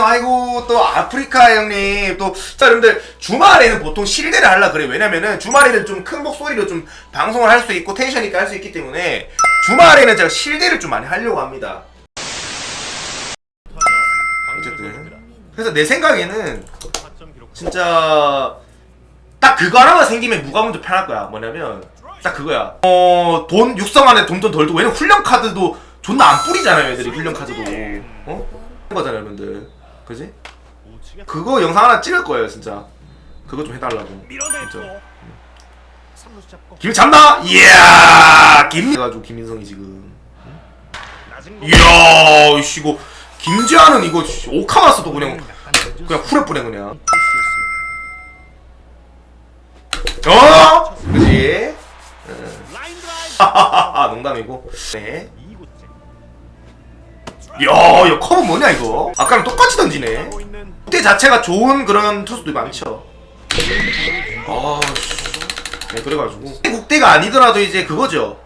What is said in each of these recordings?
형님 아이고 또 아프리카 형님 또. 자 여러분들 주말에는 보통 실대를 하려 그래요. 왜냐면은 주말에는 좀 큰 목소리로 좀 방송을 할 수 있고 텐션 있게 할 수 있기 때문에 주말에는 제가 실대를 좀 많이 하려고 합니다. 어쨌든. 그래서 내 생각에는 진짜 딱 그거 하나만 생기면 무가 먼저 편할 거야. 뭐냐면 딱 그거야. 어 돈 육성 안에 돈좀덜 두고. 왜냐면 훈련 카드도 존나 안 뿌리잖아요 애들이. 훈련 카드도. 어? 거잖아요 여러분들 그지? 그거 영상 하나 찍을 거예요 진짜. 그거 좀 해달라고. 진짜. 김 잡나? 이야! 김 해가지고 김민성이 지금. 이야 이씨 이거 김재환은 이거 씨, 오카마스도 그냥 그냥 후레 뿌려 그냥. 어? 그지? 하하하. 농담이고. 네 야, 이거 커브 뭐냐 이거? 아까랑 똑같이 던지네. 그때 자체가 좋은 그런 투수도 많죠. 아, 씨. 네, 그래가지고 국대가 아니더라도 이제 그거죠.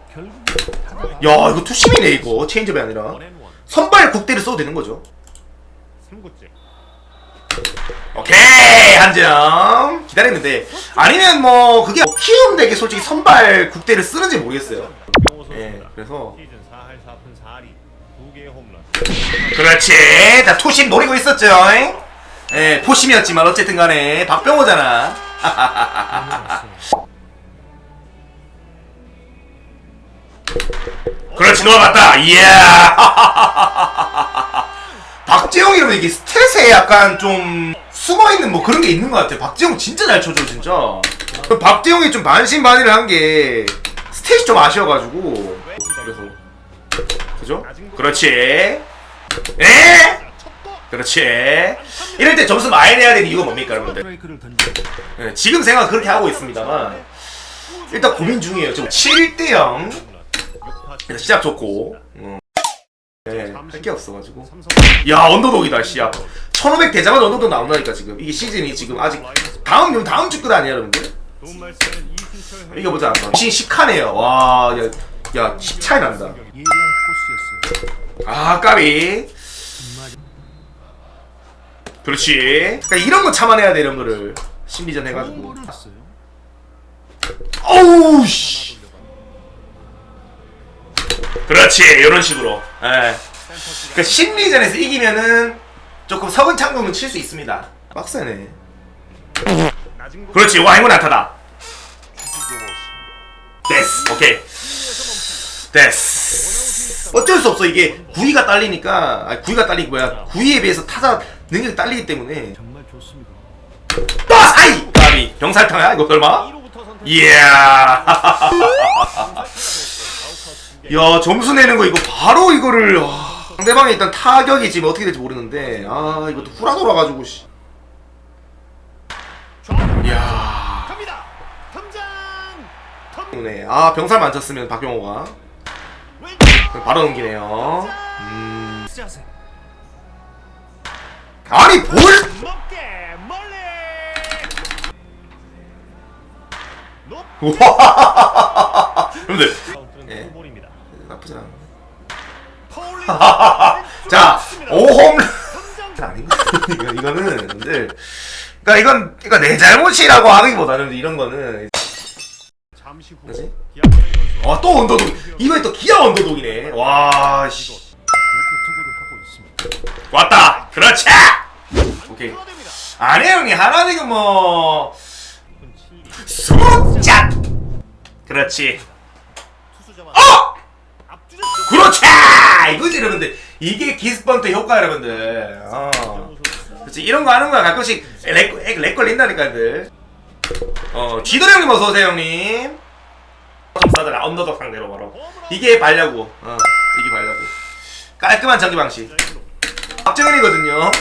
야, 이거 투심이네 이거 체인지업이 아니라 선발 국대를 써도 되는 거죠. 오케이 한 점 기다렸는데 아니면 뭐 그게 키움 덱에 솔직히 선발 국대를 쓰는지 모르겠어요. 예, 그래서 개의 홈런 그렇지. 자, 토심 노리고 있었죠. 잉? 예, 포심이었지만 어쨌든 간에 박병호잖아. 그렇지, 넘어갔다. 이야. 박재홍 이러면 이게 스탯에 약간 좀 숨어있는 뭐 그런 게 있는 것 같아. 박재홍 진짜 잘 쳐줘, 진짜. 박재홍이 좀 반신반의를 한 게 스탯이 좀 아쉬워가지고. 그렇지. 에? 그렇지. 이럴 때 점수 많이 내야 되는 이유가 뭡니까, 여러분들? 예, 지금 생각 그렇게 하고 있습니다만 일단 고민 중이에요. 지금 7대 0. 일단 시작 좋고. 음. 예, 할게 없어가지고. 야, 언더독이다, 씨야. 1500 되자마자 언더독 나온다니까, 지금. 이게 시즌이 지금 아직. 다음, 다음 주 끝 아니야, 여러분들? 이거 보자. 신 10칸이에요. 와, 야, 야, 10 차이 난다. 아 까비. 그렇지. 그러니까 이런 거 참아내야 돼 이런 거를. 심리전 해가지고. 어우 씨. 그렇지 이런 식으로. 예. 그 심리전에서 이기면은 조금 석은 창금은 칠 수 있습니다. 빡세네. 그렇지 와 이건 안타다. 됐어 오케이 됐어. 어쩔 수 없어. 이게 구위가 딸리니까 아 구위가 딸리기 뭐야? 구위에 비해서 타자 능력이 딸리기 때문에. 정말 좋습니다. 또 사이! 까비. 병살타야? 이거 설마? 2로부터 선택 이야. 야 점수 내는 거 이거 바로 이거를 와. 상대방이 일단 타격이 지금 어떻게 될지 모르는데 아 이것도 후라 돌아가지고 씨. 이야. 때문에 아 병살 만졌으면 박병호가. 왼쪽 바로 넘기네요. 음. 아니 볼! 여러분들. 예. 나쁘지 않아. 자 5홈 탐장 아닌 거 이거 이거는 여러분들 그러니까 이건 그러니까 내 잘못이라고 하기보다는 이런 거는 선수. 아또 언더독. 이번에 또 기아 언더독이네. 와씨. 하고 있습니다. 왔다. 그렇지! 오케이. 끌어냅니다. 아니 형님. 하나 지금 뭐. 7리. 수작! 그렇지. 어! 그렇지! 이거지 여러분들. 이게 기스펀트 효과 여러분들. 어. 그렇지 이런 거 하는 거야. 가끔씩 렉, 렉, 렉 걸린다니까들. 어 형님 어서 오세요 형님 좀 싸더라 언더독 상대로 바로 이게 발려고 어 이게 발려고 깔끔한 전기 방식 박정현이거든요.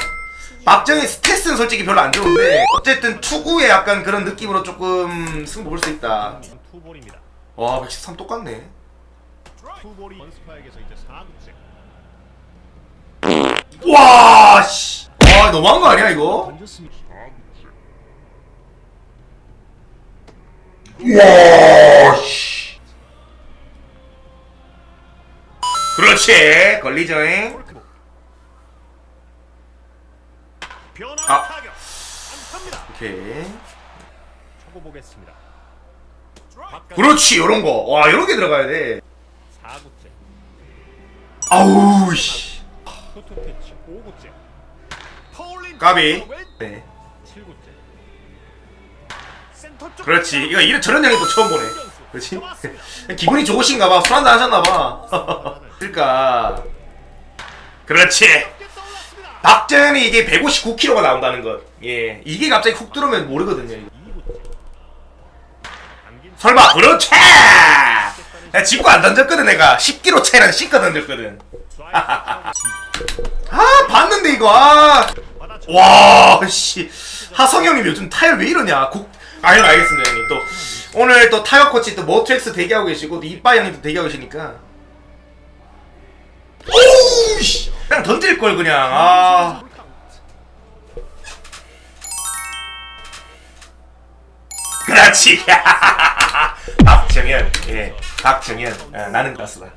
박정현 스탯은 솔직히 별로 안 좋은데 어쨌든 투구에 약간 그런 느낌으로 조금 승부 볼 수 있다. 투볼입니다 와, 113 똑같네. 4구째 와, 너무한 거 아니야 이거? 던졌습니다. 와, 씨. 그렇지. 걸리죠잉. 아. 오케이. 보겠습니다. 그렇지 요런 거. 와 요런 게 들어가야 돼. 4구째. 아우 씨. 투투 피치 5구째. 파울린 까비. 왼 네. 7구째. 센터 쪽 그렇지. 이거 이런 저런 양이 또 처음 보네. 그렇지? 기분이 좋으신가 봐. 술 한잔 하셨나 봐. 그러니까. 그렇지. 박정현이 이게 159kg가 나온다는 것. 예. 이게 갑자기 훅 들어오면 모르거든요. 이거. 2구째. 당긴 설마 그렇지. 야 직구 안 던졌거든 내가 10kg 차이랑 씻고 던졌거든. 아 봤는데 이거 아. 받아쳐. 와, 씨. 하성 형님 요즘 타율 왜 이러냐? 국, 아유, 알겠습니다, 형님. 또, 오늘 또 타격 코치 또 모트엑스 대기하고 계시고, 또 이빠이 형님도 대기하고 계시니까. 오우, 씨. 그냥 던질 걸, 그냥. 아. 그렇지. 박정현. 예. 박정현. 아, 나는 그렇습니다.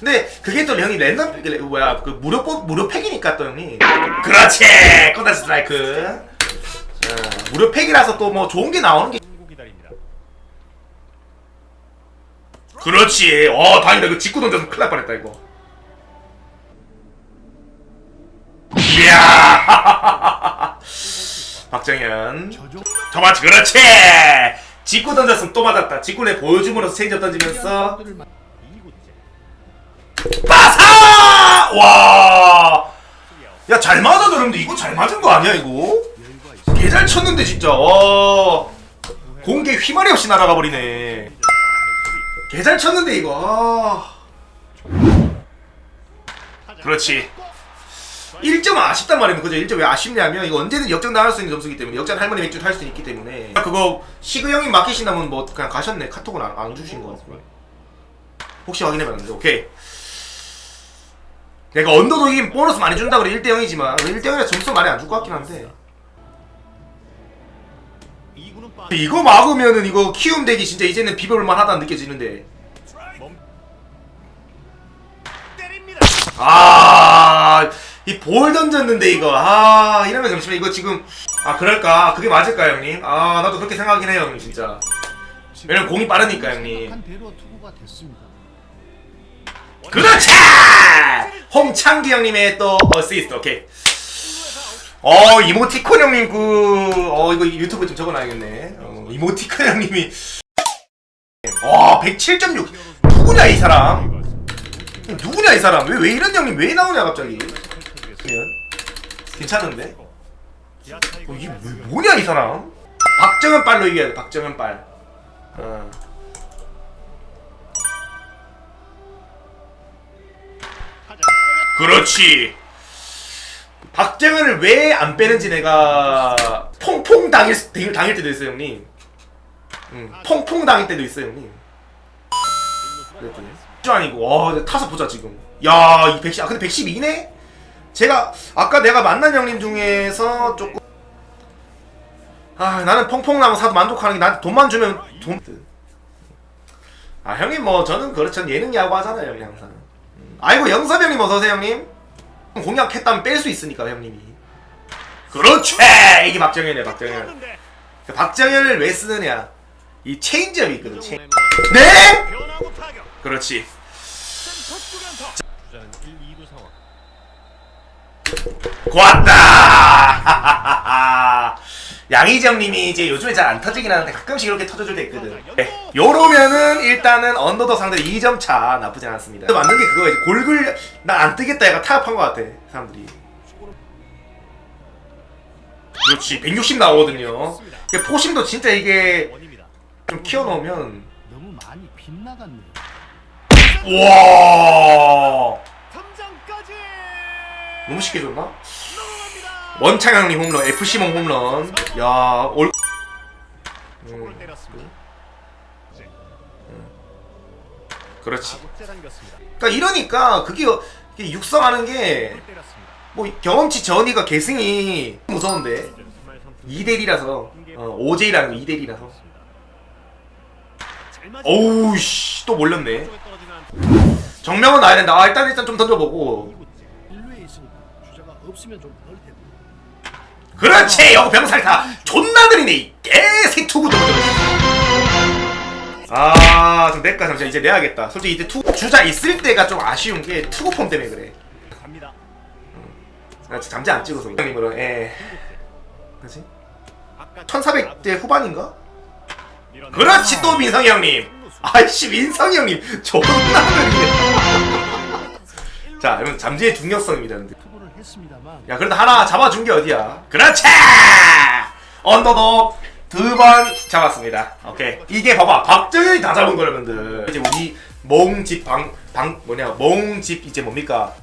근데 그게 또 형이 랜덤 그 뭐야 그 무료 뽑 무료 팩이니까 또 형님 그렇지 코다 스트라이크 어, 무료 팩이라서 또 뭐 좋은 게 나오는 게. 그렇지. 어 다행이다. 이거 직구 던져서 큰일 날 뻔했다 이거. 이야. 박정현. 맞지 그렇지. 직구 던졌으면 또 맞았다. 직구 내 보여줌으로써 체인지업 던지면서 2구째. 빠사! 와. 야 잘 맞아 여러분들 이거 잘 맞은 거 아니야 이거? 개 잘 쳤는데 진짜. 와. 공개 휘말이 없이 날아가 버리네 개잘 쳤는데 이거. 아. 그렇지. 1점 아쉽단 말이에요 그죠? 1점 왜 아쉽냐면 이거 언제든 역전 당할 수 있는 점수기 때문에 역전 할머니 맥주 할수 있기 때문에. 그거 시그 형이 맡기신다면 뭐 그냥 가셨네. 카톡은 안, 안 주신 거 같고 혹시 확인해봤는데. 오케이. 내가 언더독이 보너스 많이 준다 그래. 1대 0이지만. 1대 0이라 점수 많이 안 줄 것 같긴 한데 이거 막으면은 이거 키움 덱이 진짜 이제는 비벼볼만 하다 느껴지는데 멈. 때립니다. 아, 이 볼 던졌는데 이거 아 이러면 잠시만 이거 지금 아 그럴까 그게 맞을까 형님 아 나도 그렇게 생각하긴 해요 형님 진짜 왜냐면 공이 빠르니까 형님. 그렇지 홍창기 형님의 또 어시스트 오케이 어 이모티콘 형님 그어 이거 유튜브에 좀 적어놔야겠네 어, 이모티콘 형님이 와 107.6 누구냐 이 사람 누구냐 이 사람 왜 왜 이런 형님 왜 나오냐 갑자기 괜찮은데 어, 뭐, 이 사람? 박정현 빨로 이겨야 돼. 박정현 빨. 어. 그렇지. 박정현을 왜 안 빼는지 내가 퐁퐁 당일 당일, 때도 있어요 형님. 응. 퐁퐁 당일 때도 있어요 형님. 그랬더니 아니고 와 타서 보자 지금. 야이 110. 아 근데 112네? 제가 아까 내가 만난 형님 중에서 조금 아 나는 퐁퐁 나무 사도 만족하는 게 나한테 돈만 주면 돈. 아 형님 뭐 저는 그렇죠 예능 야구 하잖아요 형님 항상. 음. 아이고 영섭 형님 어서 오세요 형님. 공약했다면 뺄 수 있으니까 형님이. 그렇지 이게 박정현이야 박정현. 그 박정현을 왜 쓰느냐? 이 체인지업이 있거든. 체인. 네. 그렇지. 센터 쪽연타. 주자는 1, 2루 상황. 고왔다. 양희정 님이 이제 요즘에 잘 안 터지긴 하는데 가끔씩 이렇게 터져줄 때 있거든. 네. 요러면은 일단은 언더도 상대로 2점 차 나쁘지 않습니다. 만든 게 그거야. 이제 골글 난안 뜨겠다 약간 타협한 것 같아 사람들이. 그렇지 160 나오거든요. 포심도 진짜 이게. 좀 키워놓으면 너무 많이 빗나갔네요. 와 너무 쉽게 줬나? 원창형님 홈런, FC몽 홈런. 야, 올. 음. 이제 그렇지. 그러니까 이러니까 그게, 이게 육성하는 게. 뭐 경험치 전이가 계승이 무서운데 이제 스마일 선수 2대1이라서 어, OJ라는 거 2대1이라서 잘 어우 씨 또 몰렸네 정명은 나야 된다 아, 일단 일단 좀 던져보고 1루에 있으니까 주자가 없으면 좀 넣을 텐데. 그렇지 여기 병살타 존나 느리네 이 개새 투구 좀 아좀 내까 잠시만. 이제 내야겠다. 솔직히 이제 투 주자 있을 때가 좀 아쉬운 게 투구 폼 때문에 그래. 갑니다. 나 지금 잠재 안 찍어서 형님으로 예. 그지 바깥 1400대 후반인가. 그렇지 또 민성이 형님. 아이씨 민성이 형님. 존나 느리네. 자 여러분 잠재의 중요성입니다 근데 했습니다만. 야 그래도 하나 잡아준 게 어디야? 그렇지! 언더도 두번 잡았습니다. 오케이. 이게 봐봐. 박정현이 다 잡은 거 여러분들. 이제 우리 몽집 방, 방 뭐냐 몽집 이제 뭡니까